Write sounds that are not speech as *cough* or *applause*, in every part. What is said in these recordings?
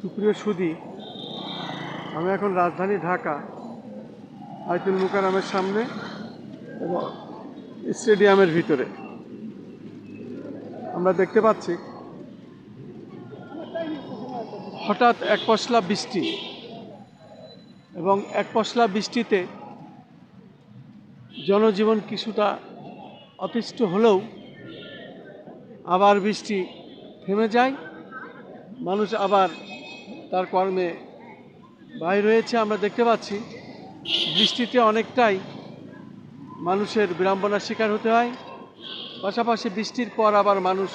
সুপ্রিয় সুদি, আমি এখন রাজধানী ঢাকা, আইতুল মুকারামের সামনে এবং স্টেডিয়ামের ভিতরে। আমরা দেখতে পাচ্ছি, হঠাৎ এক পশলা বৃষ্টি এবং এক পশলা বৃষ্টিতে জনজীবন কিছুটা অতিষ্ঠ হলেও আবার বৃষ্টি থেমে যায়, মানুষ আবার তার কর্মে বাইর হয়েছে আমরা দেখতে পাচ্ছি। বৃষ্টিতে অনেকটাই মানুষের বিড়ম্বনার শিকার হতে হয়। পাশাপাশি বৃষ্টির পর আবার মানুষ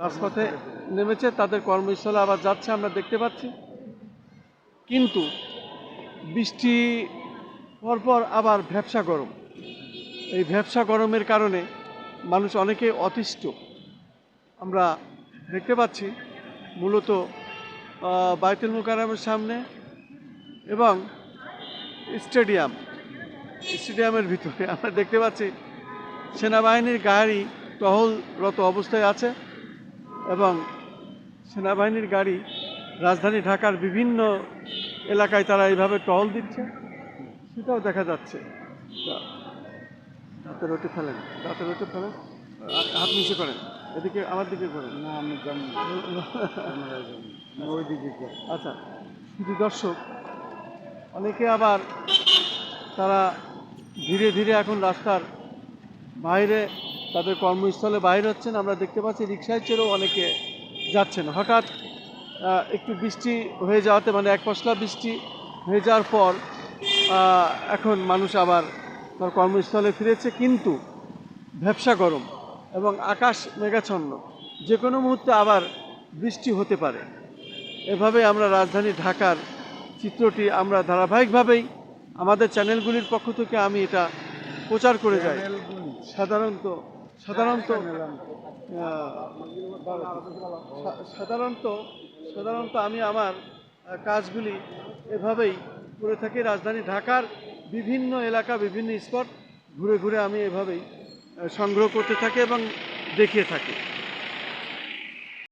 রাজপথে নেমেছে, তাদের কর্মস্থলে আবার যাচ্ছে, আমরা দেখতে পাচ্ছি। কিন্তু বৃষ্টি পরপর আবার ভ্যাবসা গরম। এই ভ্যাবসা গরমের কারণে মানুষ অনেকে অতিষ্ঠ। আমরা দেখতে পাচ্ছি, মূলত বাইতুল মুকাররমের সামনে এবং স্টেডিয়াম, স্টেডিয়ামের ভিতরে। *laughs* আমরা দেখতে পাচ্ছি সেনাবাহিনীর গাড়ি টহলরত অবস্থায় আছে এবং সেনাবাহিনীর গাড়ি রাজধানী ঢাকার বিভিন্ন এলাকায় তারা এইভাবে টহল দিচ্ছে। সেটাও দেখা যাচ্ছে। হাতে রোটে ফেলেন হাতে রোটে ফেলেন। হাত নিচে করেন। এদিকে আমার দিকে করেন। না আমি জানি ওই দিকে আচ্ছা শুধু দর্শক অনেকে আবার তারা ধীরে ধীরে এখন রাস্তার বাইরে তাদের কর্মস্থলে বাইরে হচ্ছেন। আমরা দেখতে পাচ্ছি রিক্সায় চেয়েও অনেকে যাচ্ছেন। হঠাৎ একটু বৃষ্টি হয়ে যাওয়াতে মানে এক পশলা বৃষ্টি হয়ে যাওয়ার পর এখন মানুষ আবার তার কর্মস্থলে ফিরেছে। কিন্তু ভ্যাবসা গরম। এবং আকাশ মেঘাচ্ছন্ন। যে কোনো মুহূর্তে আবার বৃষ্টি হতে পারে। এভাবে আমরা রাজধানী ঢাকার চিত্রটি আমরা ধারাবাহিকভাবেই আমাদের চ্যানেলগুলির পক্ষ থেকে আমি এটা প্রচার করে যাই। সাধারণত সাধারণত সাধারণত সাধারণত আমি আমার কাজগুলি এভাবেই করে থাকি। রাজধানী ঢাকার বিভিন্ন এলাকা বিভিন্ন স্পট ঘুরে ঘুরে আমি এভাবেই সংগ্রহ করতে থাকে এবং দেখিয়ে থাকি।